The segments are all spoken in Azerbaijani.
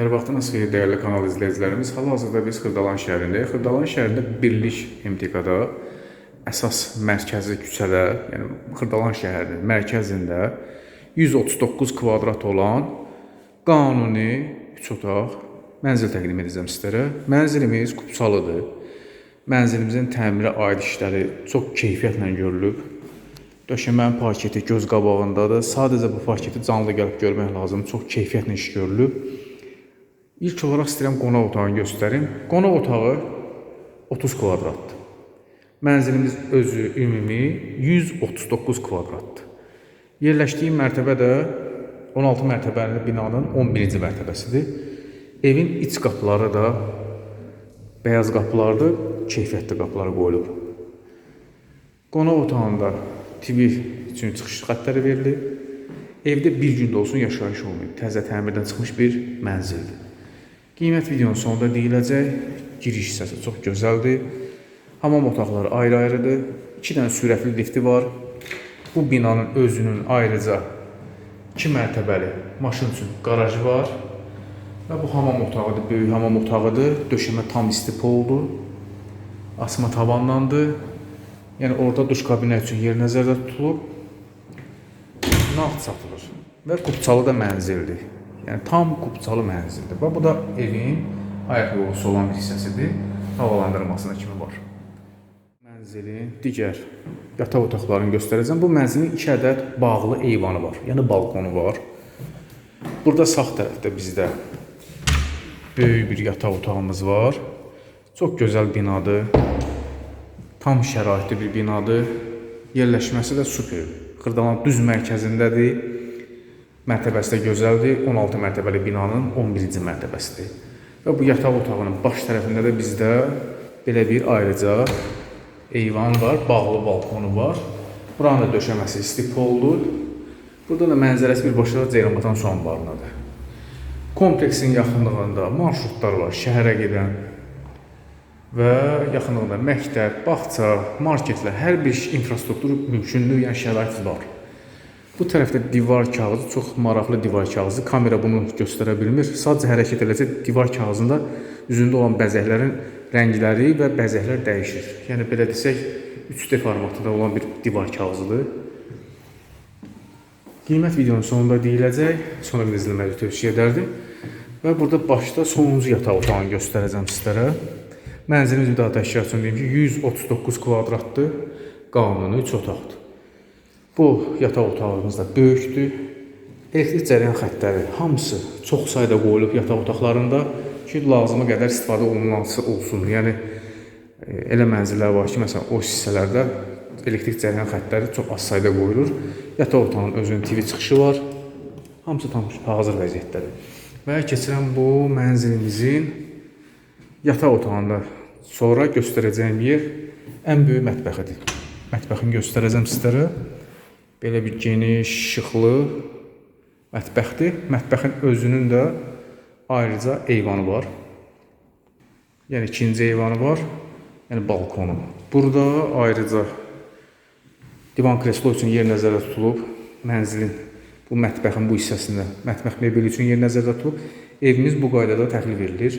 Hər vaxtınız xeyir dəyərli kanal izləyicilərimiz. Hal-hazırda biz Xırdalan şəhərindəyik. Xırdalan şəhərində Birlik MTK-da əsas mərkəzi küçədə, yəni Xırdalan şəhərinin mərkəzində 139 kvadrat olan qanuni 3 otaq mənzil təqdim edəcəm sizlərə. Mənzilimiz Qubsalıdır. Mənzilimizin təmirə aid işləri çox keyfiyyətlə görülüb. Döşəmənin parketi göz qabağındadır. Sadəcə bu parketi canlı gəlib görmək lazım. Çox keyfiyyətlə iş görülüb. İlk olaraq istəyirəm qonaq otağını göstərim. Qonaq otağı 30 kvadratdır. Mənzilimiz özü ümumi 139 kvadratdır. Yerləşdiyi mərtəbə də 16 mərtəbəli binanın 11-ci mərtəbəsidir. Evin iç qapıları da beyaz qapılardır, keyfiyyətli qapılar qoyulub. Qonaq otağında TV üçün çıxış xəttləri verilib. Evdə bir gün də olsun yaşayış olmayıb. Təzə təmirdən çıxmış bir mənzildir. Qiymət videonun sonunda deyiləcək. Giriş hissəsi çox gözəldir. Hamam otaqları ayrı-ayrıdır. 2 dənə sürətli lifti var. Bu binanın özünün ayrıca 2 mərtəbəli maşın üçün qarajı var. Və bu hamam otağıdır, böyük hamam otağıdır. Döşəmə tam istipoldur. Asma tavanlandır. Yəni orada duş kabinət üçün yer nəzərdə tutulub. Nağd satılır və qubçalı da mənzildir. Yəni tam qubçalı mənzildir. Və bu da evin ayaq yolusu olan bir hissəsidir. Havalandırmasına kimi var. Mənzilin digər yataq otaqlarını göstərəcəm. Bu mənzilin 2 ədəd bağlı eyvanı var. Yəni balkonu var. Burada sağ tərəfdə bizdə böyük bir yataq otağımız var. Çox gözəl binadır. Tam şəraitli bir binadır. Yerləşməsi də super. Xırdalan düz mərkəzindədir. Mərtəbəsi də gözəldir. 16 mərtəbəli binanın 11-ci mərtəbəsidir. Və bu yataq otağının baş tərəfində də bizdə belə bir ayrıca eyvan var, bağlı balkonu var. Buranın da döşəməsi stipoldur. Burada da mənzərəsi birbaşa Ceyranbatan su anbarınadır. Kompleksin yaxınlığında marşrutlar var, şəhərə gedən və yaxınlığında məktəb, bağça, marketlər, hər bir infrastruktur mümkündür, yəni şərait var. Bu tərəfdə divar kağızı çox maraqlı divar kağızı. Kamera bunu göstərə bilmir. Sadəcə hərəkət eləsə divar kağızında üzündə olan bəzəklərin rəngləri və bəzəklər dəyişir. Yəni belə desək 3D formatında olan bir divar kağızıdır. Qiymət videonun sonunda deyiləcək. Sonra bir izləməyi tövsiyə edərdim. Və burada başda sonuncu yataq otağını göstərəcəm sizlərə. Mənzilimiz bir daha üçün deyim ki, 139 kvadratdır. Qanuni 3 otaqdır. Bu yataq otağımız da böyükdür. Elektrik cərəyan xəttləri hamısı çox sayda qoyulub yataq otaqlarında ki, lazımi qədər istifadə olunması olsun. Yəni e, elə mənzillər var ki, məsələn, o hissələrdə elektrik cərəyan xəttləri çox az sayda qoyulur. Yataq otağının özünün TV çıxışı var. Hamısı tam hazır vəziyyətdədir. Və keçirəm bu mənzilimizin yataq otağında sonra göstərəcəyim yer ən böyük mətbəxidir. Mətbəxini göstərəcəm sizlərə. Belə bir geniş, işıqlı mətbəxdir. Mətbəxin özünün də ayrıca eyvanı var. Yəni ikinci eyvanı var. Yəni balkonu. Burada ayrıca divan kreslo üçün yer nəzərdə tutulub. Mənzilin bu mətbəxin bu hissəsində mətbəx mebeli üçün yer nəzərdə tutulub. Evimiz bu qaydada təxliq verilir.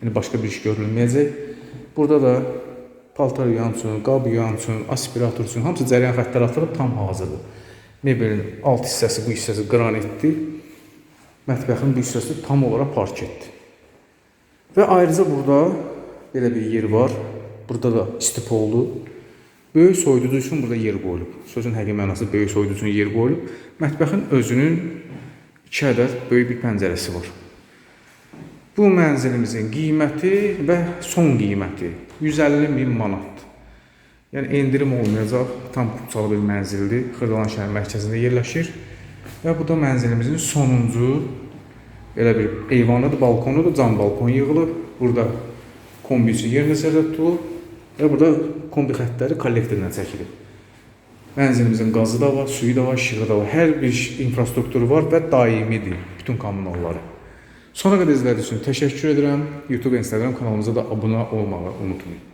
Yəni başqa bir iş görülməyəcək. Burada da paltar yuyan üçün, qab yuyan üçün, aspirator üçün hamısı cərəyan xəttləri atılıb tam hazırdır. Mebelin alt hissəsi, bu hissəsi qranitdir. Mətbəxin bu hissəsi tam olaraq parketdir. Və ayrıca burada belə bir yer var. Burada da istipoldu. Böyük soyuducu üçün burada yer qoyulub. Sözün həqiqi mənası böyük soyuducu üçün yer qoyulub. Mətbəxin özünün 2 ədəd böyük bir pəncərəsi var. Bu mənzilimizin qiyməti və son qiyməti 150 min manatdır. Yəni endirim olmayacaq, tam qupçalı bir mənzildir. Xırdalan şəhər mərkəzində yerləşir. Və bu da mənzilimizin sonuncu belə bir eyvanıdır, balkonudur, cam balkon yığılıb. Burada kombi üçün yer nəzərdə tutulub və burada kombi xəttləri kollektorla çəkilib. Mənzilimizin qazı da var, suyu da var, işığı da var. Hər bir infrastrukturu var və daimidir bütün kommunalları. Sona qədər izlədiyiniz üçün təşəkkür edirəm. YouTube və Instagram kanalımıza da abunə olmağı unutmayın.